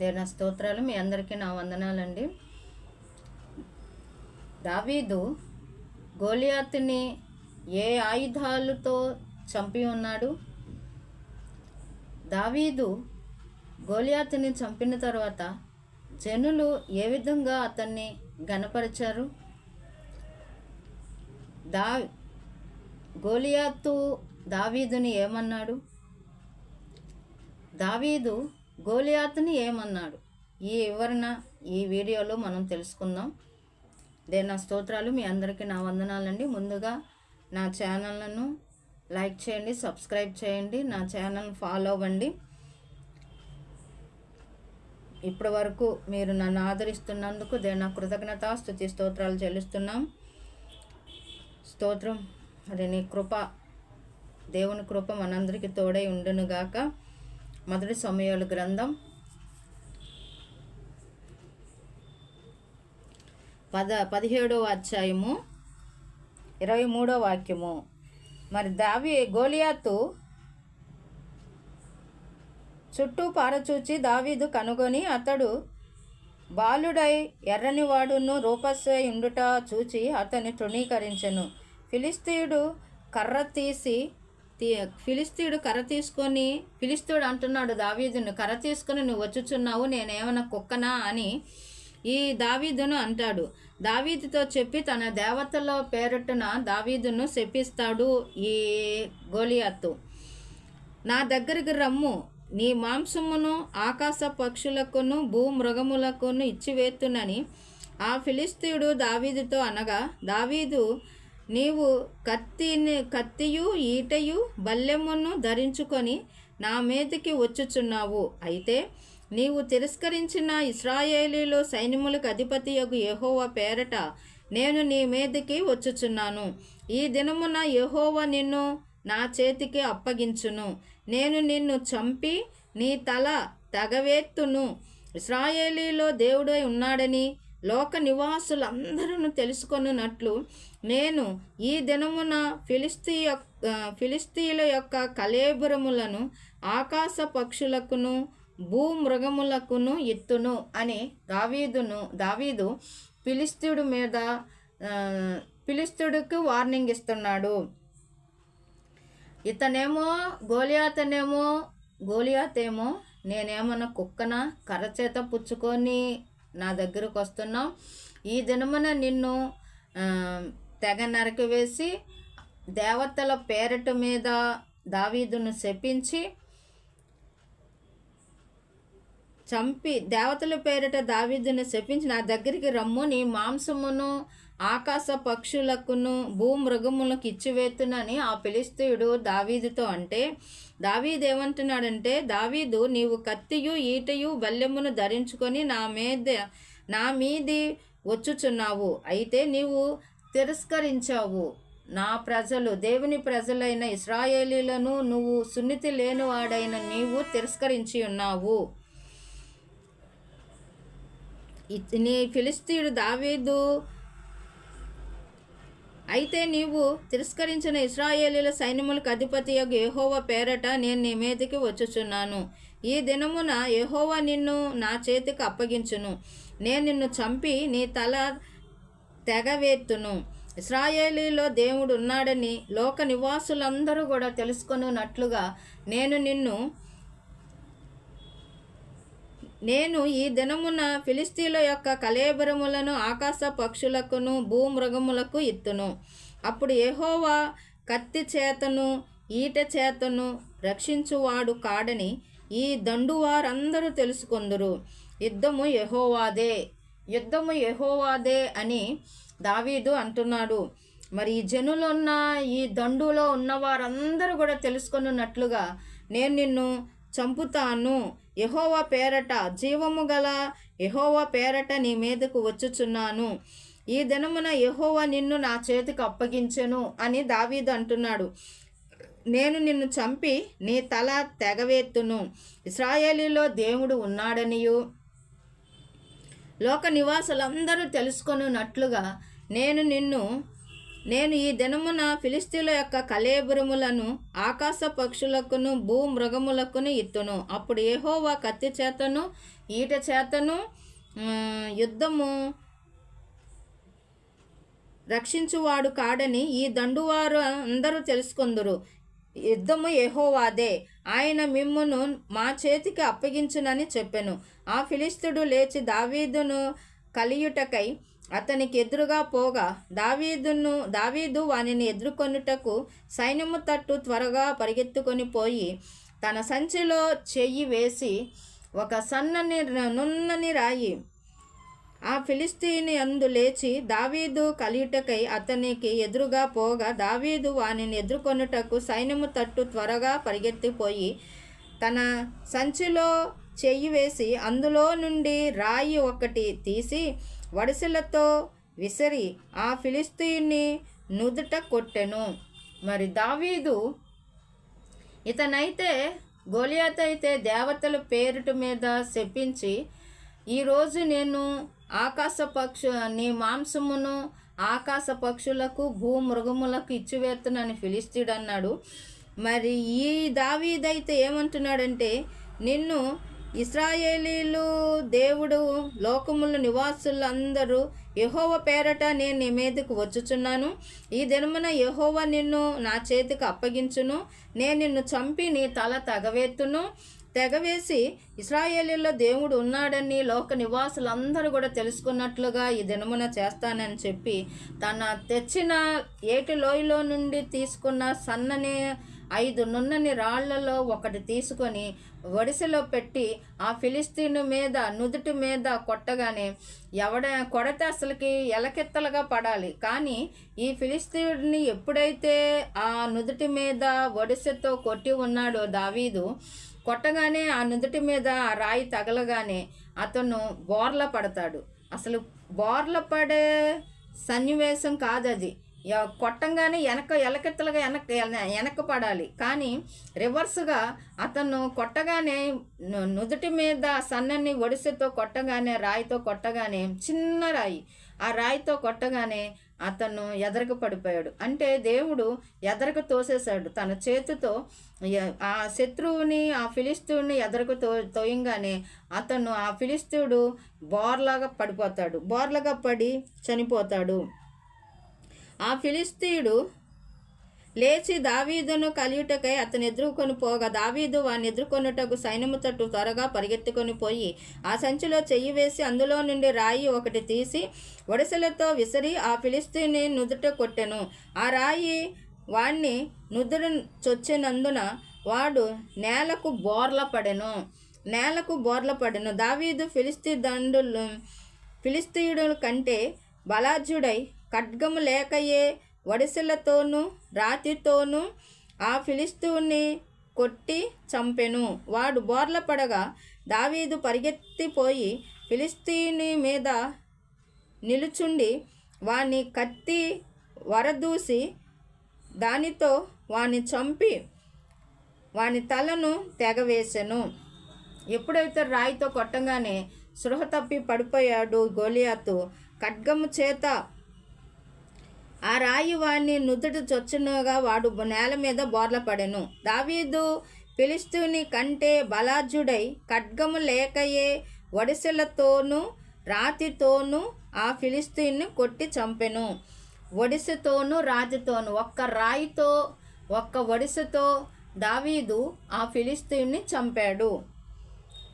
దేన స్తోత్రాలు మీ అందరికీ నా వందనాలండి. దావీదు గోలియాత్ని ఏ ఆయుధాలతో చంపి ఉన్నాడు? దావీదు గోలియాత్ని చంపిన తర్వాత జనులు ఏ విధంగా అతన్ని గనపరిచారు దా గోలియాతు దావీదుని ఏమన్నాడు? దావీదు గోలియాత్ని ఏమన్నాడు? ఈ వివరణ ఈ వీడియోలో మనం తెలుసుకుందాం. దేని నా స్తోత్రాలు. మీ అందరికీ నా వందనాలండి. ముందుగా నా ఛానల్ను లైక్ చేయండి సబ్స్క్రైబ్ చేయండి నా ఛానల్ ఫాలో అవ్వండి. ఇప్పటి వరకు మీరు నన్ను ఆదరిస్తున్నందుకు దేని నా కృతజ్ఞత స్థుతి స్తోత్రాలు చెల్లిస్తున్నాం. స్తోత్రం అది నీ కృప దేవుని కృప మనందరికీ తోడై ఉండునుగాక. మొదటి సమయాల గ్రంథం పద పదిహేడవ అధ్యాయము ఇరవై మూడో వాక్యము. మరి దావి గోలియాతు చుట్టూ పారచూచి దావీదు కనుగొని అతడు బాలుడై ఎర్రని వాడును రూపస్య ఉండుట చూచి అతన్ని తృణీకరించెను. ఫిలిస్తీయుడు కర్ర తీసి ఫిలిస్తీయుడు కర్ర తీసుకొని ఫిలిస్తీయుడు అంటున్నాడు దావీదును కర్ర తీసుకొని నువ్వు వచ్చుచున్నావు నేనేమైనా కుక్కనా? అని ఈ దావీదును అంటాడు. దావీదుతో చెప్పి తన దేవతల పేరట్టున దావీదును శపిస్తాడు ఈ గోలియాత్తు నా దగ్గరికి రమ్ము నీ మాంసమును ఆకాశ పక్షులకును భూమృగములకును ఇచ్చివేత్తునని ఆ ఫిలిస్తీయుడు దావీదుతో అనగా దావీదు నీవు కత్తిని కత్తియు ఈటయు బల్లెమును ధరించుకొని నా మీదకి వచ్చుచున్నావు. అయితే నీవు తిరస్కరించిన ఇస్రాయేలీలో సైన్యములకు అధిపతి యొక్క యహోవా పేరట నేను నీ మీదకి వచ్చుచున్నాను. ఈ దినమున యహోవా నిన్ను నా చేతికి అప్పగించును. నేను నిన్ను చంపి నీ తల తగవేత్తును. ఇస్రాయేలీలో దేవుడై ఉన్నాడని లోక నివాసులందరూ తెలుసుకొనున్నట్లు నేను ఈ దినమున ఫిలిస్తీ యొక్క ఫిలిస్తీయుల యొక్క కలేబురములను ఆకాశ పక్షులకును భూమృగములకును ఎత్తును అని దావీదును దావీదు ఫిలిస్తీయుడు మీద ఆ, ఫిలిస్తీయుడికి వార్నింగ్ ఇస్తున్నాడు. ఇతనేమో గోలియాతనేమో గోలియాతేమో నేనేమన్నా కుక్కన కర్రచేత పుచ్చుకొని నా దగ్గరకు వస్తున్నావు. ఈ దినమున నిన్ను తెగ నరకవేసి దేవతల పేరట మీద దావీదును శపించి చంపి దేవతల పేరిట దావీదుని శపించి నా దగ్గరికి రమ్ము. నీ మాంసమును ఆకాశ పక్షులకును భూమృగములకు ఇచ్చివేతునని ఆ ఫిలిస్తీయుడు దావీదుతో అంటే దావీద్ ఏమంటున్నాడంటే దావీదు నీవు కత్తియు ఈటయు బల్యమును ధరించుకొని నా మీద నా మీది వచ్చుచున్నావు. అయితే నీవు తిరస్కరించావు. నా ప్రజలు దేవుని ప్రజలైన ఇస్రాయేలీలను నువ్వు సున్నితి లేనివాడైన నీవు తిరస్కరించి ఉన్నావు. నీ ఫిలిస్తీయుడు దావీదు అయితే నీవు తిరస్కరించిన ఇస్రాయేలీల సైన్యములకు అధిపతి యొక్క యెహోవా పేరట నేను నీ మీదకి వచ్చుచున్నాను. ఈ దినమున యహోవ నిన్ను నా చేతికి అప్పగించును. నేను నిన్ను చంపి నీ తల తెగవేత్తును. ఇస్రాయేలీలో దేవుడు ఉన్నాడని లోక నివాసులందరూ కూడా తెలుసుకొనున్నట్లుగా నేను నిన్ను నేను ఈ దినమున ఫిలిస్తీన్ల యొక్క కలేబరములను ఆకాశ పక్షులకును భూమృగములకు ఇత్తును. అప్పుడు ఏహోవా కత్తి చేతను ఈట చేతను రక్షించువాడు కాడని ఈ దండువారందరూ తెలుసుకొందురు. యుద్ధము యహోవాదే యుద్ధము యహోవాదే అని దావీదు అంటున్నాడు. మరి ఈ జనులున్న ఈ దండులో ఉన్న వారందరూ కూడా తెలుసుకున్నట్లుగా నేను నిన్ను చంపుతాను. యహోవ పేరట జీవము గల యహోవ పేరట నీ మీదకు వచ్చుచున్నాను. ఈ దినమున యహోవ నిన్ను నా చేతికి అప్పగించెను అని దావీదు అంటున్నాడు. నేను నిన్ను చంపి నీ తల తెగవేత్తును. ఇస్రాయేలీలో దేవుడు ఉన్నాడనియు. లోక నివాసులందరూ తెలుసుకొనున్నట్లుగా నేను నిన్ను నేను ఈ దినమున ఫిలిస్తీన్ల యొక్క కలేబురములను ఆకాశ పక్షులకును భూ మృగములకును ఇత్తును. అప్పుడు ఏహోవా కత్తి చేతను ఈట చేతను యుద్ధము రక్షించువాడు కాడని ఈ దండువారు అందరూ తెలుసుకుందరు. యుద్ధము ఎహోవాదే ఆయన మిమ్మును మా చేతికి అప్పగించునని చెప్పెను. ఆ ఫిలిస్తుడు లేచి దావీదును కలియుటకై అతనికి ఎదురుగా పోగా దావీదును దావీదు వానిని ఎదుర్కొనుటకు సైన్యము తట్టు త్వరగా పరిగెత్తుకొని పోయి తన సంచిలో చెయ్యి వేసి ఒక సన్నని నున్నని రాయి. ఆ ఫిలిస్తీని అందు లేచి దావీదు కలియుటకై అతనికి ఎదురుగా పోగా దావీదు వానిని ఎదుర్కొనుటకు సైన్యము తట్టు త్వరగా పరిగెత్తిపోయి తన సంచిలో చెయ్యి వేసి అందులో నుండి రాయి ఒకటి తీసి వడిసెలతో విసిరి ఆ ఫిలిస్తీన్ని నుదుట కొట్టెను. మరి దావీదు ఇతనైతే గోలియాత్ అయితే దేవతల పేరుట మీద శపించి ఈరోజు నేను ఆకాశ పక్షు నీ మాంసమును ఆకాశ పక్షులకు భూమృగములకు ఇచ్చివేత్తనని ఫిలిస్తీడు అన్నాడు మరి ఈ దావీదైతే ఏమంటున్నాడంటే నిన్ను ఇస్రాయేలీలు దేవుడు లోకముల నివాసులందరూ యహోవ పేరట నేను నీ మీదకు వచ్చుచున్నాను. ఈ దినమున యహోవ నిన్ను నా చేతికి అప్పగించును. నేను నిన్ను చంపి నీ తల తగవేత్తును. తెగవేసి ఇస్రాయేలీలో దేవుడు ఉన్నాడని లోక నివాసులందరూ కూడా తెలుసుకున్నట్లుగా ఈ దినమున చేస్తానని చెప్పి తన తెచ్చిన ఏటి లోయలో నుండి తీసుకున్న సన్నని ఐదు నున్నని రాళ్ళలో ఒకటి తీసుకొని వడిసెలో పెట్టి ఆ ఫిలిస్తీను మీద నుదుటి మీద కొట్టగానే ఎవడ కొడితే అసలుకి ఎలకెత్తలుగా పడాలి. కానీ ఈ ఫిలిస్తీన్ని ఎప్పుడైతే ఆ నుదుటి మీద ఒడిసెతో కొట్టి ఉన్నాడో దావీదు కొట్టగానే ఆ నుదుటి మీద ఆ రాయి తగలగానే అతను బోర్ల పడతాడు. అసలు బోర్ల పడే సన్నివేశం కాదు అది కొట్టంగానే వెనక ఎలకెత్తలుగా వెనక వెనక పడాలి. కానీ రివర్స్గా అతను కొట్టగానే ను- నుదుటి మీద సన్నని ఒడిసెతో కొట్టగానే రాయితో కొట్టగానే చిన్న రాయి ఆ రాయితో కొట్టగానే అతను ఎదరకు పడిపోయాడు. అంటే దేవుడు ఎదరకు తోసేశాడు. తన చేతితో ఆ శత్రువుని ఆ ఫిలిస్తీయుని ఎదరకు తో తోయంగానే అతను ఆ ఫిలిస్తీయుడు బోర్లాగా పడిపోతాడు. బోర్లాగా పడి చనిపోతాడు. ఆ ఫిలిస్తీయుడు లేచి దావీదును కలియుటకై అతను ఎదుర్కొని పోగా దావీదు వాని ఎదుర్కొనుటకు సైన్యము తట్టు త్వరగా పరిగెత్తుకొని పోయి ఆ సంచిలో చెయ్యి వేసి అందులో నుండి రాయి ఒకటి తీసి ఒడిసెలతో విసిరి ఆ ఫిలిస్తీని నుదుట కొట్టెను. ఆ రాయి వాణ్ణి నుదురు చొచ్చినందున వాడు నేలకు బోర్ల పడెను. నేలకు బోర్ల పడెను. దావీదు ఫిలిస్తీ దండులు ఫిలిస్తీయుడు కంటే బలాజ్యుడై ఖడ్గము లేకయే వడిసెలతోనూ రాతితోనూ ఆ ఫిలిస్తీయుని కొట్టి చంపెను. వాడు బోర్ల పడగా దావీదు పరిగెత్తిపోయి ఫిలిస్తీని మీద నిలుచుండి వాని కత్తి వరదూసి దానితో వాని చంపి వాని తలను తెగవేశను ఎప్పుడైతే రాయితో కొట్టంగానే సృహ తప్పి పడిపోయాడు గోలియాతు. ఖడ్గము చేత ఆ రాయి వాడిని నుదుట చొచ్చునుగా వాడు నేల మీద బోర్ల పడెను దావీదు ఫిలిస్తీని కంటే బలాజుడై ఖడ్గము లేకయే ఒడిసెలతోనూ రాతితోనూ ఆ ఫిలిస్తీన్ని కొట్టి చంపెను. ఒడిసెతోనూ రాతితోనూ ఒక్క రాయితో ఒక్క ఒడిసెతో దావీదు ఆ ఫిలిస్తీన్ని చంపాడు.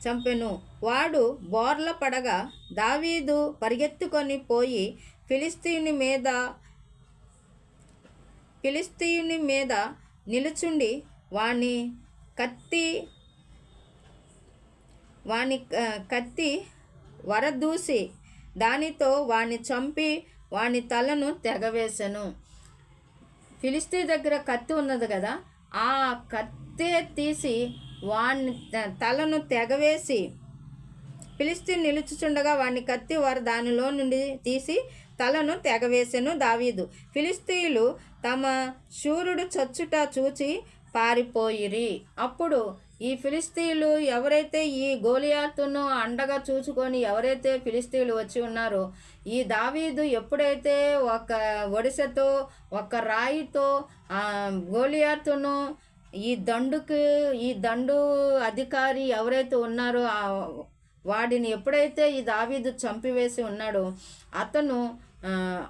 చంపెను. వాడు బోర్ల పడగా దావీదు పరిగెత్తుకొని పోయి ఫిలిస్తీని మీద ఫిలిస్తీయుని మీద నిలుచుండి వాని కత్తి వాని కత్తి వరదూసి దానితో వాని చంపి వాని తలను తెగవేశను ఫిలిస్తీ దగ్గర కత్తి ఉన్నది కదా ఆ కత్తే తీసి వాని తలను తెగవేసి ఫిలిస్తీన్ నిలుచుచుండగా వాడిని కత్తి వారు దానిలో నుండి తీసి తలను తెగవేసెను దావీదు. ఫిలిస్తీయులు తమ శూరుడు చచ్చుట చూచి పారిపోయిరి. అప్పుడు ఈ ఫిలిస్తీన్లు ఎవరైతే ఈ గోలియాతును అండగా చూసుకొని ఎవరైతే ఫిలిస్తీన్లు వచ్చి ఉన్నారో ఈ దావీదు ఎప్పుడైతే ఒక ఒడిసెతో ఒక రాయితో ఆ గోలియాతును ఈ దండుకు ఈ దండు అధికారి ఎవరైతే ఉన్నారో వాడిని ఎప్పుడైతే ఈ దావీదు చంపివేసి ఉన్నాడో అతను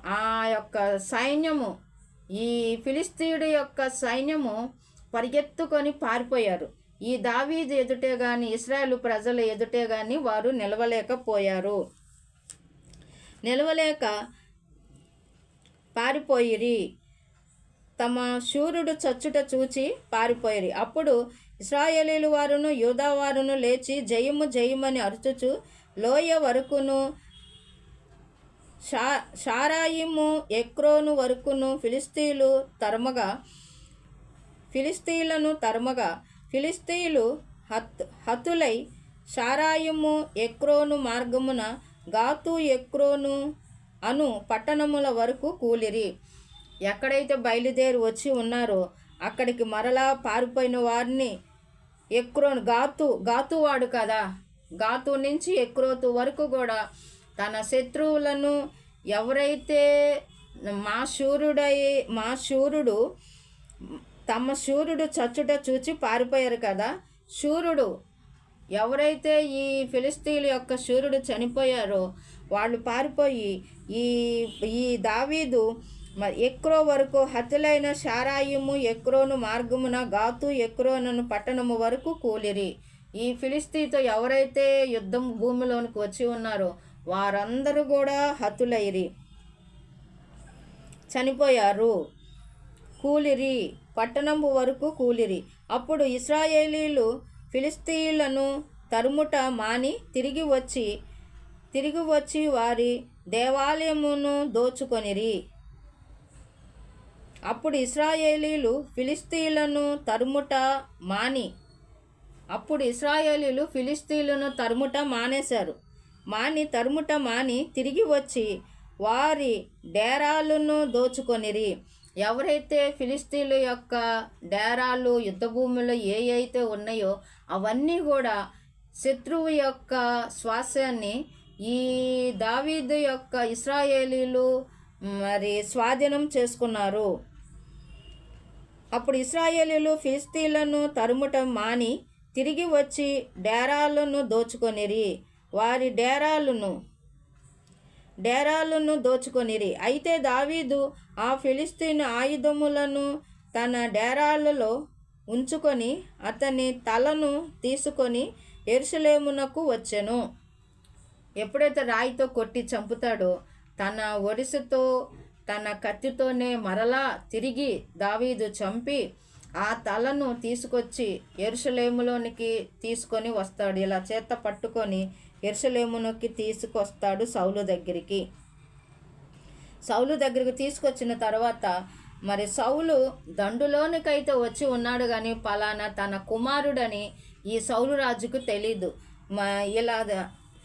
ఆ, యొక్క సైన్యము ఈ ఫిలిస్తీయుడి యొక్క సైన్యము పరిగెత్తుకొని పారిపోయారు. ఈ దావీదు ఎదుటే కానీ ఇస్రాయేల్ ప్రజల ఎదుటే కానీ వారు నిలవలేకపోయారు. నిలవలేక పారిపోయిరి. తమ శూరుడు చచ్చుట చూచి పారిపోయిరి. అప్పుడు ఇస్రాయేలీలు వారును యూదా వారును లేచి జయము జయమని అరుచుచు లోయ వరకును షా షారాయిము ఎక్రోను వరకును ఫిలిస్తీన్లు తరమగా ఫిలిస్తీన్లను తరమగా ఫిలిస్తీన్లు హత్ హతులై షారాయిము ఎక్రోను మార్గమున గాతు ఎక్రోను అను పట్టణముల వరకు కూలిరి. ఎక్కడైతే బయలుదేరి వచ్చి ఉన్నారో అక్కడికి మరలా పారిపోయిన వారిని ఎక్రోను గాతు గాతువాడు కదా. గాతు నుంచి ఎక్రోతు వరకు కూడా తన శత్రువులను ఎవరైతే మా శూరుడై మా శూరుడు తమ శూరుడు చచ్చుట చూచి పారిపోయారు కదా శూరుడు ఎవరైతే ఈ ఫిలిస్తీన్ల యొక్క శూరుడు చనిపోయారో వాళ్ళు పారిపోయి ఈ ఈ దావీదు మరి ఎక్రో వరకు హతులైన షారాయిము ఎక్రోను మార్గమున గాతు ఎక్రోనను పట్టణము వరకు కూలిరి. ఈ ఫిలిస్తీతో ఎవరైతే యుద్ధం భూమిలోనికి వచ్చి ఉన్నారో వారందరూ కూడా హతులైరి. చనిపోయారు. కూలిరి. పట్టణం వరకు కూలిరి. అప్పుడు ఇస్రాయేలీలు ఫిలిస్తీన్లను తరుముట మాని తిరిగి వచ్చి తిరిగి వచ్చి వారి దేవాలయమును దోచుకొనిరి. అప్పుడు ఇస్రాయేలీలు ఫిలిస్తీన్లను తరుముట మాని అప్పుడు ఇస్రాయేలీలు ఫిలిస్తీన్లను తరుముట మానేశారు. మాని తరుముట మాని తిరిగి వచ్చి వారి డేరాలను దోచుకొనిరి. ఎవరైతే ఫిలిస్తీన్ల యొక్క డేరాలు యుద్ధ భూమిలో ఏ అయితే ఉన్నాయో అవన్నీ కూడా శత్రువు యొక్క శ్వాసాన్ని ఈ దావీదు యొక్క ఇస్రాయేలీలు మరి స్వాధీనం చేసుకున్నారు. అప్పుడు ఇస్రాయేలీలు ఫిలిస్తీన్లను తరుముట మాని తిరిగి వచ్చి డేరాలను దోచుకొనిరి. వారి డేరాలను డేరాలను దోచుకొనిరి. అయితే దావీదు ఆ ఫిలిస్తీన్ ఆయుధములను తన డేరాలలో ఉంచుకొని అతని తలను తీసుకొని ఎరుసలేమునకు వచ్చెను. ఎప్పుడైతే రాయితో కొట్టి చంపుతాడో తన ఒడిసతో తన కత్తితోనే మరలా తిరిగి దావీదు చంపి ఆ తలను తీసుకొచ్చి ఎరుసలేములోనికి తీసుకొని వస్తాడు. ఇలా చేత పట్టుకొని ఎరుసలేమునకి తీసుకొస్తాడు సౌలు దగ్గరికి. సౌలు దగ్గరికి తీసుకొచ్చిన తర్వాత మరి సౌలు దండులోనికైతే వచ్చి ఉన్నాడు కానీ పలానా తన కుమారుడని ఈ సౌలు రాజుకు తెలీదు. ఇలా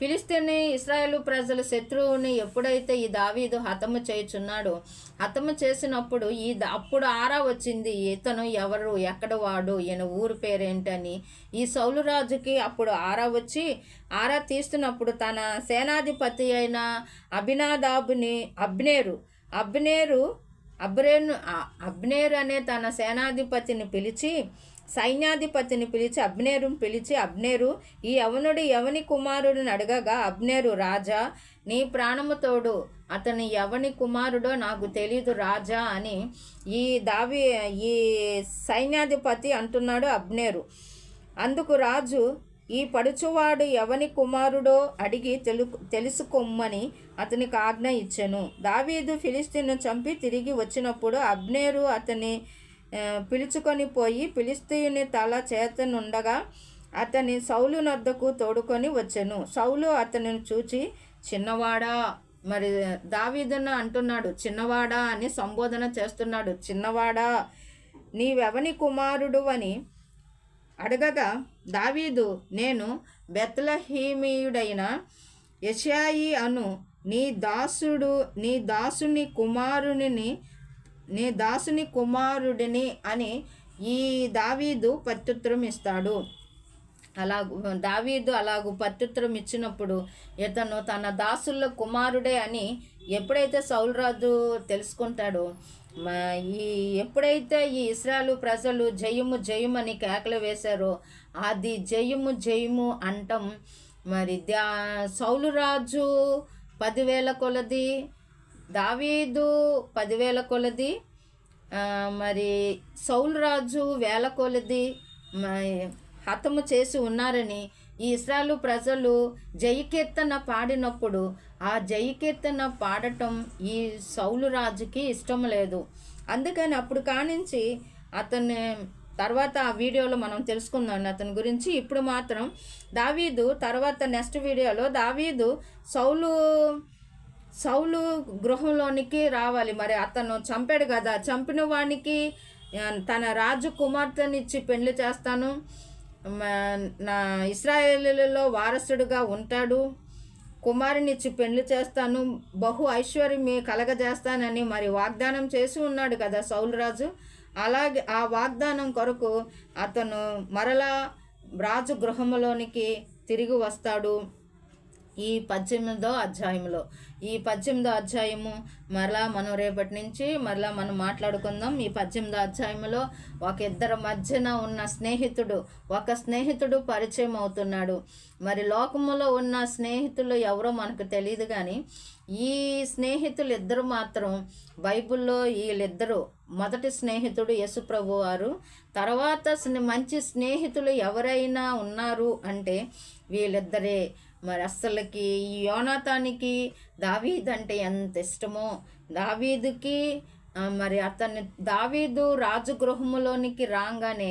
ఫిలిస్తీన్ ఇస్రాయేల్ ప్రజల శత్రువుని ఎప్పుడైతే ఈ దావీదు హతము చేయుచున్నాడో హతము చేసినప్పుడు ఈ అప్పుడు ఆరా వచ్చింది ఇతను ఎవరు ఎక్కడ వాడు ఈయన ఊరు పేరేంటని. ఈ సౌలురాజుకి అప్పుడు ఆరా వచ్చి ఆరా తీస్తున్నప్పుడు తన సేనాధిపతి అయిన అభినాదాబుని అబ్నేరు అబ్నేరు అబ్రేను అబ్నేర్ అబ్నేరు అనే తన సేనాధిపతిని పిలిచి సైన్యాధిపతిని పిలిచి అబ్నేరును పిలిచి అబ్నేరు ఈ యవనుడు యవని కుమారుడిని అడగగా అబ్నేరు రాజా నీ ప్రాణముతోడు అతని ఎవని కుమారుడో నాకు తెలీదు రాజా అని ఈ దావి ఈ సైన్యాధిపతి అంటున్నాడు అబ్నేరు. అందుకు రాజు ఈ పడుచువాడు ఎవని కుమారుడో అడిగి తెలు తెలుసుకొమ్మని అతనికి ఆజ్ఞ ఇచ్చెను. దావీదు ఫిలిస్తీన్ను చంపి తిరిగి వచ్చినప్పుడు అబ్నేరు అతని పిలుచుకొని పోయి పిలిస్తీయుని తల చేతనుండగా అతని సౌలు నద్దకు తోడుకొని వచ్చెను. సౌలు అతనిని చూచి చిన్నవాడా? మరి దావీదున అంటున్నాడు చిన్నవాడా అని సంబోధన చేస్తున్నాడు. చిన్నవాడా? నీవెవని కుమారుడు అని అడగగా దావీదు నేను బెత్లహీమీయుడైన యషాయి అను నీ దాసుడు నీ దాసుని కుమారుని నీ దాసుని కుమారుడిని అని ఈ దావీదు ప్రత్యుత్తరం ఇస్తాడు. అలా దావీదు అలాగూ ప్రత్యుత్తరం ఇచ్చినప్పుడు ఇతను తన దాసుల కుమారుడే అని ఎప్పుడైతే సౌలరాజు తెలుసుకుంటాడో ఈ ఎప్పుడైతే ఈ ఇస్రాలు ప్రజలు జయము జయమని కేకలు వేశారో అది జయము జయము అంటం. మరి దా సౌలురాజు పదివేల కొలది దావీదు పదివేల కొలది మరి సౌలు రాజు వేల కొలది హతము చేసి ఉన్నారని ఈ ఇస్రాలు ప్రజలు జయకీర్తన పాడినప్పుడు ఆ జయకీర్తన పాడటం ఈ సౌలు రాజుకి ఇష్టం లేదు. అందుకని అప్పుడు కానించి అతన్ని తర్వాత ఆ వీడియోలో మనం తెలుసుకుందాం అతని గురించి. ఇప్పుడు మాత్రం దావీదు తర్వాత నెక్స్ట్ వీడియోలో దావీదు సౌలు సౌలు గృహంలోనికి రావాలి. మరి అతను చంపాడు కదా. చంపిన వానికి తన రాజు కుమార్తెనిచ్చి పెళ్ళి చేస్తాను. నా ఇస్రాయేలీలలో వారసుడుగా ఉంటాడు. కుమారునిచ్చి పెళ్ళి చేస్తాను. బహు ఐశ్వర్యం కలగజేస్తానని మరి వాగ్దానం చేసి ఉన్నాడు కదా సౌలరాజు అలాగే ఆ వాగ్దానం కొరకు అతను మరలా రాజు గృహంలోనికి తిరిగి వస్తాడు. ఈ పద్దెనిమిదో అధ్యాయంలో ఈ పద్దెనిమిదో అధ్యాయము మరలా మనం రేపటి నుంచి మరలా మనం మాట్లాడుకుందాం. ఈ పద్దెనిమిదో అధ్యాయంలో ఒక ఇద్దరి మధ్యన ఉన్న స్నేహితుడు ఒక స్నేహితుడు పరిచయం అవుతున్నాడు. మరి లోకములో ఉన్న స్నేహితులు ఎవరో మనకు తెలియదు కానీ ఈ స్నేహితులు ఇద్దరు మాత్రం బైబిల్లో వీళ్ళిద్దరూ మొదటి స్నేహితుడు యశుప్రభు వారు తర్వాత మంచి స్నేహితులు ఎవరైనా ఉన్నారు అంటే వీళ్ళిద్దరే మరి అస్సలకి ఈ యోనాతానికి దావీద్ అంటే ఎంత ఇష్టమో. దావీదుకి మరి అతను దావీదు రాజగృహములోనికి రాగానే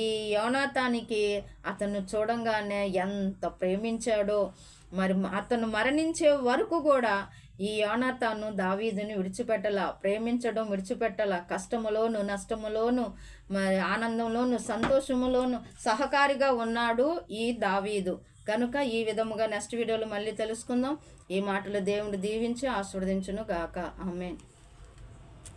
ఈ యోనాతానికి అతను చూడంగానే ఎంత ప్రేమించాడో. మరి అతను మరణించే వరకు కూడా ఈ యోనాతాను దావీదుని విడిచిపెట్టల ప్రేమించడం విడిచిపెట్టల. కష్టములోను నష్టములోను మరి ఆనందంలోను సంతోషములోను సహకారిగా ఉన్నాడు ఈ దావీదు. కనుక ఈ విధముగా నెక్స్ట్ వీడియోలో మళ్ళీ తెలుసుకుందాం. ఈ మాటలు దేవుడు దీవించి ఆస్వాదించును గాక ఆమెన్.